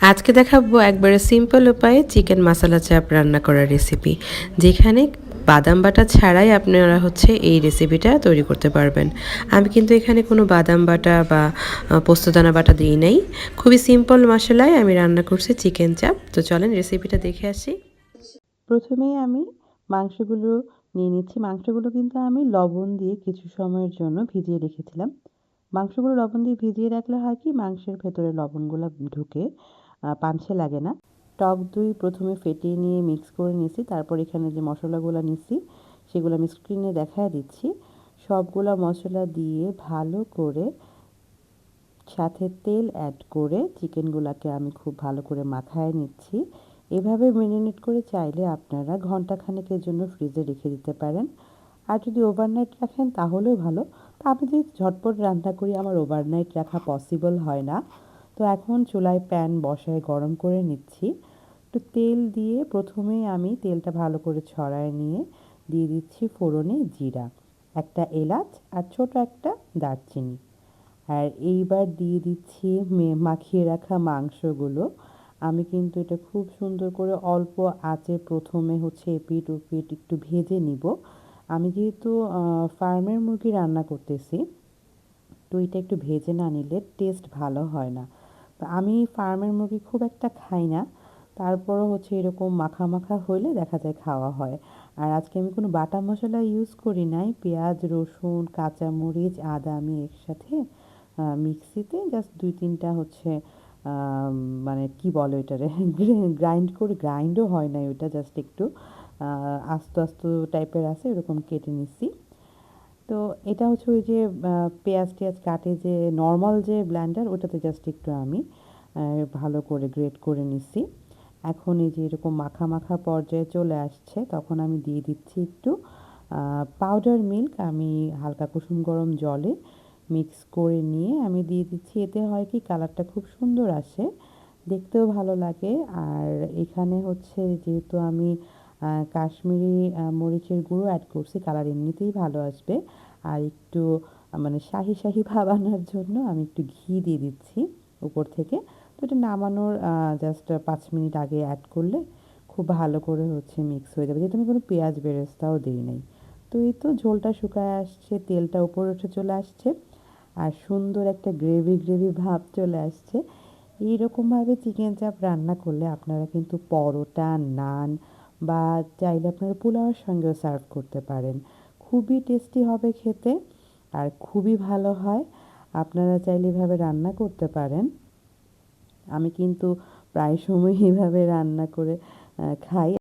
আজকে দেখাবো একবারে সিম্পল উপায়ে চিকেন মশলা চাপ রান্না করার রেসিপি যেখানে বাদাম বাটা ছাড়াই আপনারা হচ্ছে এই রেসিপিটা তৈরি করতে পারবেন। আমি কিন্তু এখানে কোনো বাদাম বাটা বা পোস্তদানা বাটা দিই নাই। খুবই সিম্পল মশলায় আমি রান্না করছি চিকেন চাপ তো চলেন রেসিপিটা দেখে আসি। প্রথমেই আমি মাংসগুলো নিয়ে নিচ্ছি। মাংসগুলো কিন্তু আমি লবণ দিয়ে কিছু সময়ের জন্য ভিজিয়ে রেখেছিলাম। মাংসগুলো লবণ দিয়ে ভিজিয়ে রাখলে হয় কি, মাংসের ভেতরে লবণগুলো ঢুকে পানসে লাগে না। টক দই প্রথমে ফেটিয়ে নিয়ে মিক্স করে নিয়েছি, তারপর এখানে যে মশলাগুলো নিচ্ছি সেগুলো আমি স্ক্রিনে দেখায় দিচ্ছি। সবগুলো মশলা দিয়ে ভালো করে সাথে তেল অ্যাড করে চিকেনগুলোকে আমি খুব ভালো করে মাখায় নিচ্ছি। এভাবে মেরিনেট করে চাইলে আপনারা ঘন্টাখানেকের জন্য ফ্রিজে রেখে দিতে পারেন। আর যদি ওভারনাইট রাখেন তাহলেও ভালো। তা আমি যদি ঝটপট রান্না করি, আমার ওভারনাইট রাখা পসিবল হয় না। তো এখন চুলায় প্যান বসায় গরম করে নিচ্ছি। একটু তেল দিয়ে প্রথমেই আমি তেলটা ভালো করে ছড়ায় নিয়ে দিয়ে দিচ্ছি ফোড়নে জিরা, একটা এলাচ আর ছোট একটা দারচিনি। আর এইবার দিয়ে দিচ্ছি মাখিয়ে রাখা মাংসগুলো। আমি কিন্তু এটা খুব সুন্দর করে অল্প আঁচে প্রথমে হচ্ছে এপিট ওপিট একটু ভেজে নিব। আমি যেহেতু ফার্মের মুরগি রান্না করতেছি, তো এটা একটু ভেজে না নিলে টেস্ট ভালো হয় না। তো আমি ফার্মের মুরগি খুব একটা খাই না। তারপরও হচ্ছে এরকম মাখা মাখা হলে দেখা যায় খাওয়া হয়। আর আজকে আমি কোনো বাটা মশলা ইউজ করি নাই। পেঁয়াজ, রসুন, কাঁচামরিচ, আদা আমি একসাথে মিক্সিতে জাস্ট দুই তিনটা হচ্ছে মানে কি বলে ওইটারে? গ্রাইন্ড করে। গ্রাইন্ডও হয় নাই ওইটা জাস্ট একটু আস্ত আস্ত টাইপের আছে এরকম কেটে নিচ্ছি। তো এটা হচ্ছে ওই যে পেঁয়াজ টেয়াজ কাটে যে নর্মাল যে ব্ল্যান্ডার ওটাতে জাস্ট একটু আমি ভালো করে গ্রেট করে নিচ্ছি এখন এই যে এরকম মাখা মাখা পর্যায়ে চলে আসছে, তখন আমি দিয়ে দিচ্ছি একটু পাউডার মিল্ক আমি হালকা কুসুম গরম জলে মিক্স করে নিয়ে আমি দিয়ে দিচ্ছি। এতে হয় কি কালারটা খুব সুন্দর আসে, দেখতেও ভালো লাগে। আর এখানে হচ্ছে যেহেতু আমি কাশ্মীরি মরিচের গুঁড়ো অ্যাড করছি কালার এমনিতেই ভালো আসবে। আর একটু মানে শাহি শাহি ভাব আনার জন্য আমি একটু ঘি দিয়ে দিচ্ছি উপর থেকে। তো এটা নামানোর জাস্ট পাঁচ মিনিট আগে অ্যাড করলে খুব ভালো করে হচ্ছে মিক্স হয়ে যাবে। যেহেতু আমি কোনো পেঁয়াজ বেরেস্তাও দিই নাই। তো এই তো ঝোলটা শুকায় আসছে, তেলটা উপরে উঠে চলে আসছে, আর সুন্দর একটা গ্রেভি গ্রেভি ভাব চলে আসছে। এইরকমভাবে চিকেন চাপ রান্না করলে আপনারা কিন্তু পরোটা, নান বা চাইলে আপনারা পোলাওয়ের সঙ্গেও সার্ভ করতে পারেন। খুবই টেস্টি হবে খেতে আর খুবই ভালো হয়। আপনারা চাইলে এভাবে রান্না করতে পারেন। আমি কিন্তু প্রায় সময় এভাবে রান্না করে খাই।